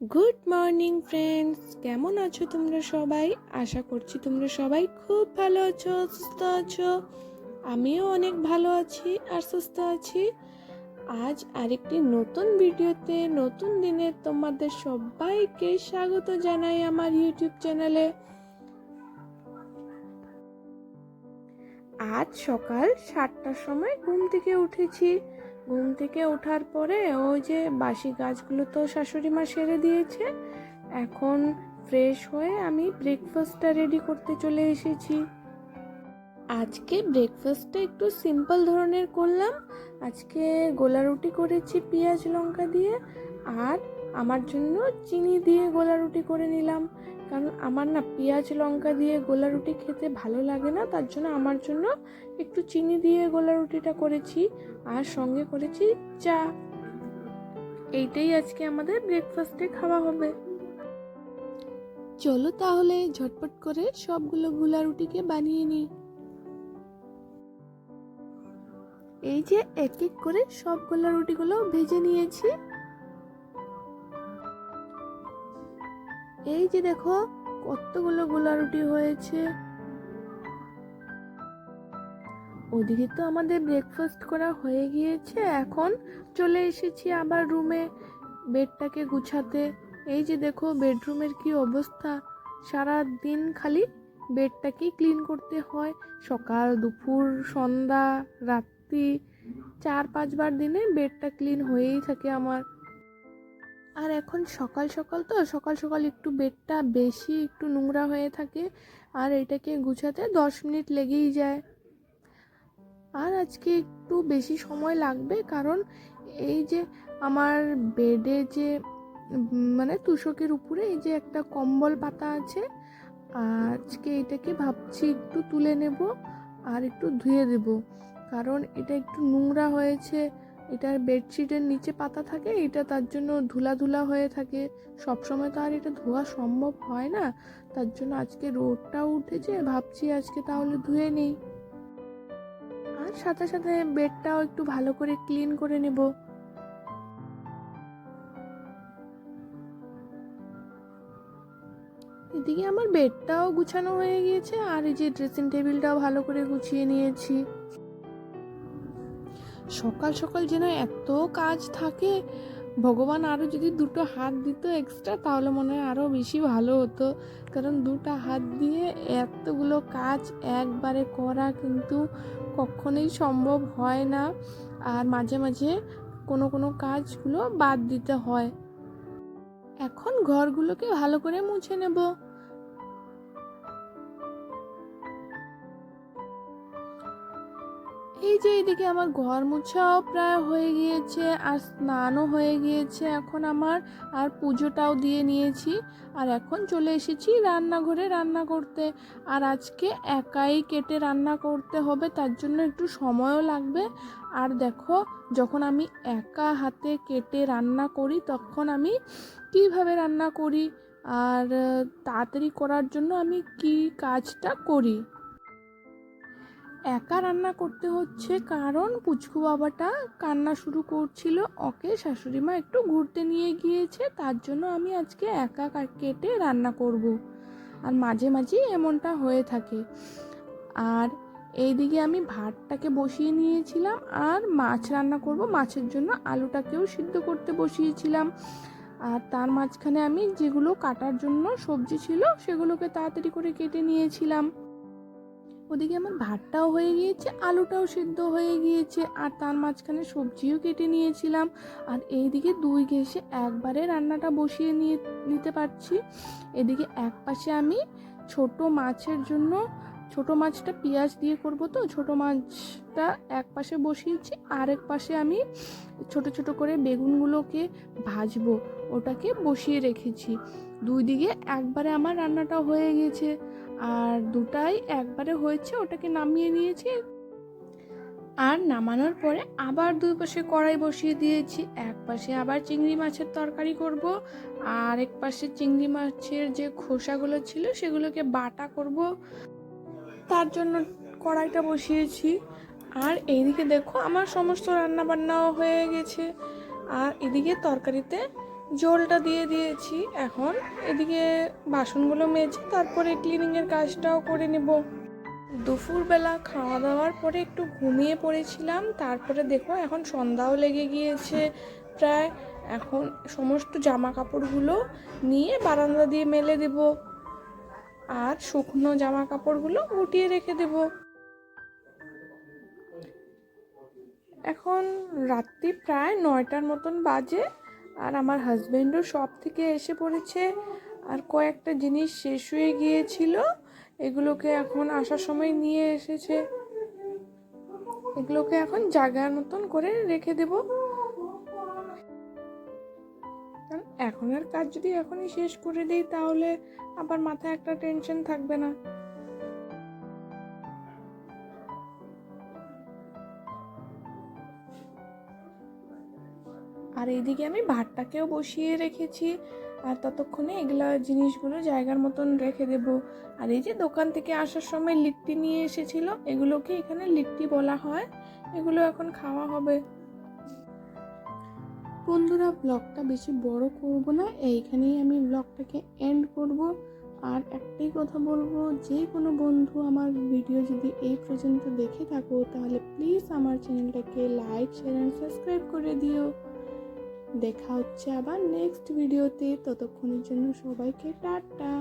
Good morning friends কেমন আছো তোমরা সবাই? আশা করছি তোমরা সবাই খুব ভালো আছো, সুস্থ আছো। আমিও অনেক ভালো আছি আর সুস্থ আছি। আজ আরেকটি নতুন ভিডিওতে, নতুন দিনে তোমাদের সবাইকে স্বাগত জানাই আমার ইউটিউব চ্যানেলে আজ সকাল সাতটার সময় ঘুম থেকে উঠেছি। ঘুম থেকে ওঠার পরে ওই যে বাসি গাছগুলো তো শাশুড়ি মা সেরে দিয়েছে, এখন ফ্রেশ হয়ে আমি ব্রেকফাস্টটা রেডি করতে চলে এসেছি। আজকে ব্রেকফাস্টটা একটু সিম্পল ধরনের করলাম। আজকে গোলা রুটি করেছি পেঁয়াজ লঙ্কা দিয়ে, আর আমার জন্য চিনি দিয়ে গোলা রুটি করে নিলাম। কারণ আমার না পেঁয়াজ লঙ্কা দিয়ে গোলা রুটি খেতে ভালো লাগে না, তার জন্য আমার জন্য একটু চিনি দিয়ে গোলা রুটিটা করেছি আর সঙ্গে করেছি চা। এইটাই আজকে আমাদের ব্রেকফাস্টে খাওয়া হবে। চলো তাহলে ঝটপট করে সবগুলো গোলা রুটিকে বানিয়ে নিই। এই যে এক এক করে সব গোলা রুটিগুলো ভেজে নিয়েছি। এই যে দেখো, কতগুলো গোলা রুটি হয়েছে। ওদিকে তো আমাদের ব্রেকফাস্ট করা হয়ে গিয়েছে, এখন চলে এসেছি আবার রুমে বেডটাকে গুছাতে। এই যে দেখো বেডরুমের কি অবস্থা? সারা দিন খালি বেডটাকেই ক্লিন করতে হয়। সকাল, দুপুর, সন্ধ্যা, রাত্রি চার পাঁচবার দিনে বেডটা ক্লিন হয়েই থাকে আমার। আর এখন সকাল সকাল তো, সকাল সকাল একটু বেডটা বেশি একটু নোংরা হয়ে থাকে আর এটাকে গুছাতে দশ মিনিট লেগেই যায়। আর আজকে একটু বেশি সময় লাগবে কারণ এই যে আমার বেডে যে মানে তুষকের উপরে এই যে একটা কম্বল পাতা আছে, আজকে এটাকে ভাবছি একটু তুলে নেব আর একটু ধুয়ে দেব। কারণ এটা একটু নোংরা হয়েছে এটার বেডশিটের নিচে পাতা থাকে, এটা তার জন্য ধুলা ধুলা হয়ে থাকে। সব সময় তো আর এটা ধোয়া সম্ভব হয় না। তার জন্য আজকে রোদটাও উঠেছে, ভাবছি আজকে তাহলে ধুয়ে নেই। আর সাথে সাথে বেডটাও একটু ভালো করে ক্লিন করে নেব। এদিকে আমার বেডটাও গুছানো হয়ে গিয়েছে, আর এই যে ড্রেসিং টেবিলটাও ভালো করে গুছিয়ে নিয়েছি। সকাল সকাল যেন এত কাজ থাকে। ভগবান আরও যদি দুটো হাত দিত এক্সট্রা তাহলে মনে হয় আরও বেশি ভালো হতো। কারণ দুটো হাত দিয়ে এতগুলো কাজ একবারে করা কিন্তু কখনোই সম্ভব হয় না। আর মাঝে মাঝে কোনো কোনো কাজগুলো বাদ দিতে হয়। এখন ঘরগুলোকে ভালো করে মুছে নেব। এই যে এইদিকে আমার ঘর মোছাও প্রায় হয়ে গিয়েছে, আর স্নানও হয়ে গিয়েছে এখন আমার, আর পুজোটাও দিয়ে নিয়েছি। আর এখন চলে এসেছি রান্নাঘরে রান্না করতে। আর আজকে একাই কেটে রান্না করতে হবে, তার জন্য একটু সময়ও লাগবে। আর দেখো, যখন আমি একা হাতে কেটে রান্না করি, তখন আমি কীভাবে রান্না করি? আর তাড়াতাড়ি করার জন্য আমি কি কাজটা করি? একা রান্না করতে হচ্ছে কারণ পুচকু বাবাটা কান্না শুরু করছিল। ওকে শাশুড়ি মা একটু ঘুরতে নিয়ে গিয়েছে, তার জন্য আমি আজকে একা কেটে রান্না করব। আর মাঝে মাঝেই এমনটা হয়ে থাকে। আর এইদিকে আমি ভাতটাকে বসিয়ে নিয়েছিলাম আর মাছ রান্না করব। মাছের জন্য আলুটাকেও সিদ্ধ করতে বসিয়েছিলাম। আর তার মাঝখানে আমি যেগুলো কাটার জন্য সবজি ছিল সেগুলোকে তাড়াতাড়ি করে কেটে নিয়েছিলাম। ওদিকে আমার ভাতটাও হয়ে গিয়েছে, আলুটাও সিদ্ধ হয়ে গিয়েছে, আর তার মাঝখানে সবজিও কেটে নিয়েছিলাম। আর এইদিকে দুই গ্যাসে একবারে রান্নাটা বসিয়ে নিয়ে, নিতে পারছি। এদিকে এক পাশে আমি ছোট মাছের জন্য, ছোট মাছটা পেঁয়াজ দিয়ে করব তো, ছোট মাছটা এক পাশে বসিয়েছি আর এক পাশে আমি ছোট ছোট করে বেগুনগুলোকে ভাজবো। ওটাকে বসিয়ে রেখেছি। দুই দিকে একবারে আমার রান্নাটা হয়ে গেছে আর দুটাই একবারে হয়েছে, ওটাকে নামিয়ে নিয়েছি। আর নামানোর পরে আবার দুই পাশে কড়াই বসিয়ে দিয়েছি। এক পাশে আবার চিংড়ি মাছের তরকারি করব, আর এক পাশে চিংড়ি মাছের যে খোসাগুলো ছিল সেগুলোকে বাটা করব। তার জন্য কড়াইটা বসিয়েছি। আর এইদিকে দেখো আমার সমস্ত রান্না বান্নাও হয়ে গেছে। আর এদিকে তরকারিতে জলটা দিয়ে দিয়েছি, এখন এদিকে বাসনগুলো মেজে তারপরে ক্লিনিংয়ের কাজটাও করে নেব। দুপুরবেলা খাওয়া দাওয়ার পরে একটু ঘুমিয়ে পড়েছিলাম, তারপরে দেখো এখন সন্ধ্যাও লেগে গিয়েছে প্রায়। এখন সমস্ত জামা কাপড়গুলো নিয়ে বারান্দা দিয়ে মেলে দেব আর শুকনো জামা কাপড়গুলো গুটিয়ে রেখে দেব। এখন রাত্রি প্রায় নয়টার মতন বাজে। আর আমার হাজব্যান্ডও সব থেকে এসে পড়েছে। আর কয়েকটা জিনিস শেষ হয়ে গিয়েছিল, এগুলোকে এখন আসার সময় নিয়ে এসেছে। এগুলোকে এখন জায়গার মতন করে রেখে দেব। কারণ এখনের কাজ যদি এখনই শেষ করে দিই, তাহলে আবার মাথায় একটা টেনশন থাকবে না। আর এইদিকে আমি ভাতটাকেও বসিয়ে রেখেছি। আর ততক্ষণে এগুলা জিনিসগুলো জায়গার মতন রেখে দেব। আর এই যে দোকান থেকে আসার সময় লিট্টি নিয়ে এসেছিল, এগুলোকে এখানে লিট্টি বলা হয়। এগুলো এখন খাওয়া হবে। বন্ধুরা ব্লগটা বেশি বড় করব না। এইখানেই আমি ব্লগটাকে এন্ড করব। আর একটাই কথা বলব, যে কোনো বন্ধু আমার ভিডিও যদি এই পর্যন্ত দেখে থাকো, তাহলে প্লিজ আমার চ্যানেলটাকে লাইক শেয়ার অ্যান্ড সাবস্ক্রাইব করে দিও। দেখা হচ্ছে আবার নেক্সট ভিডিওতে ততক্ষণের জন্য সবাইকে টাটা।